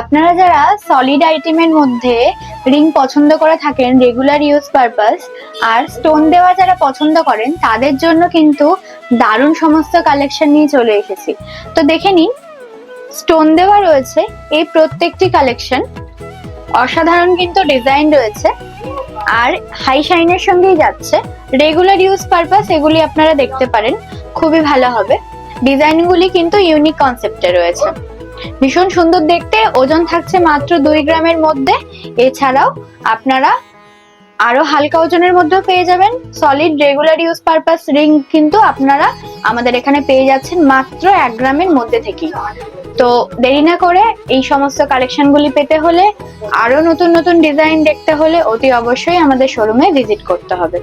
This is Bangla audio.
আপনারা যারা সলিড আইটেমের মধ্যে রিং পছন্দ করে থাকেন রেগুলার ইউজ পারপাস আর স্টোন দেওয়া যারা পছন্দ করেন, তাদের জন্য কিন্তু দারুণ সমস্ত কালেকশন নিয়ে চলে এসেছি। তো দেখে নিন স্টোন দেওয়া রয়েছে এই প্রত্যেকটি কালেকশন অসাধারণ কিন্তু ডিজাইন রয়েছে। আর হাই শাইনের সঙ্গেই যাচ্ছে। রেগুলার ইউজ পারপাস এগুলি আপনারা দেখতে পারেন। খুবই ভালো হবে। ডিজাইনগুলি কিন্তু ইউনিক কনসেপ্টে রয়েছে। ভীষণ সুন্দর দেখতে। ওজন থাকছে মাত্র দুই গ্রামের মধ্যে। এছাড়াও আপনারা আরও হালকা ওজনের মধ্যেও পেয়ে যাবেন। Solid regular use purpose ring কিন্তু আপনারা আমাদের এখানে পেয়ে যাচ্ছেন মাত্র এক গ্রামের মধ্যে থেকেই। তো দেরি না করে এই সমস্ত কালেকশনগুলি পেতে হলে, আরও নতুন নতুন ডিজাইন দেখতে হলে অতি অবশ্যই আমাদের শোরুমে ভিজিট করতে হবে।